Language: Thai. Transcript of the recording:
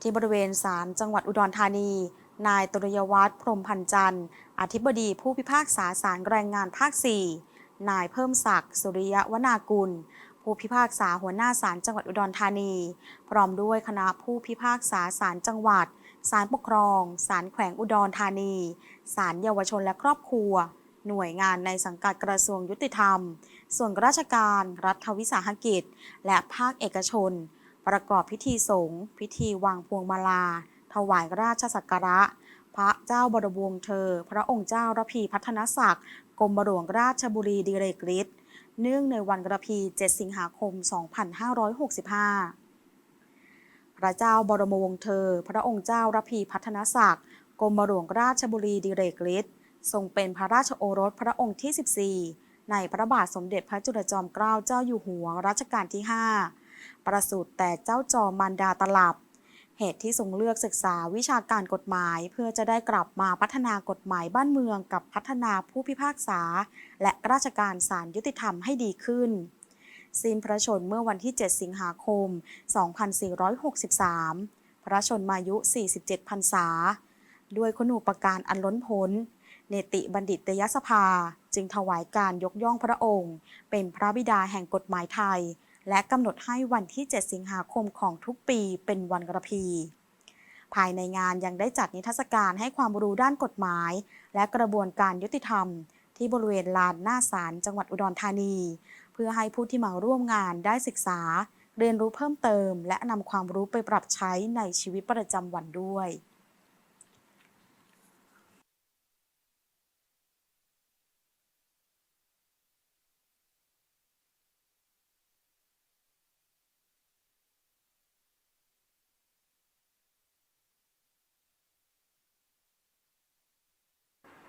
ที่บริเวณศาลจังหวัดอุดรธานี นายตรยวัฒน์พรมพันจันทร์ อธิบดีผู้พิพากษาศาลแรงงานภาค 4 นายเพิ่มศักดิ์สุริยะวนากุล ผู้พิพากษาหัวหน้าศาลจังหวัดอุดรธานี พร้อมด้วยคณะผู้พิพากษาศาลจังหวัด ศาลปกครอง ศาลแขวงอุดรธานี ศาลเยาวชนและครอบครัว หน่วยงานในสังกัดกระทรวงยุติธรรม ส่วนราชการ รัฐวิสาหกิจ และภาคเอกชน ประกอบพิธีสงฆ์พิธีวางพวงมาลา ถวายราชสักการะ พระเจ้าบรมวงศ์เธอ พระองค์เจ้าระพีพัฒนศักดิ์กรมหลวงราชบุรีดิเรกฤทธิ์เนื่องในวันกระพี 7 สิงหาคม 2565 พระเจ้าบรมวงศ์เธอ พระองค์เจ้าระพีพัฒนศักดิ์กรมหลวงราชบุรีดิเรกฤทธิ์ทรงเป็นพระราชโอรสพระองค์ที่ 14 ในพระบาทสมเด็จพระจุลจอมเกล้าเจ้าอยู่หัวรัชกาลที่ 5 ประสูติแต่เจ้าจอมมารดาตลับ เหตุที่ทรงเลือกศึกษาวิชาการกฎหมาย เพื่อจะได้กลับมาพัฒนากฎหมายบ้านเมืองกับพัฒนาผู้พิพากษา และราชการศาลยุติธรรมให้ดีขึ้น สิ้นพระชนเมื่อวันที่ 7 สิงหาคม 2463 พระชนมายุ 47พรรษา ด้วยคุณูปการอันล้นพ้นเนติบัณฑิตยสภา จึงถวายการยกย่องพระองค์ เป็นพระบิดาแห่งกฎหมายไทย และกำหนดให้วันที่ 7 สิงหาคมของทุกปีเป็นวันกระพี ภายในงานยังได้จัดนิทรรศการให้ความรู้ด้านกฎหมาย และกระบวนการยุติธรรม ที่บริเวณลานหน้าศาลจังหวัดอุดรธานี เพื่อให้ผู้ที่มาร่วมงานได้ศึกษา เรียนรู้เพิ่มเติม และนำความรู้ไปปรับใช้ในชีวิตประจำวันด้วย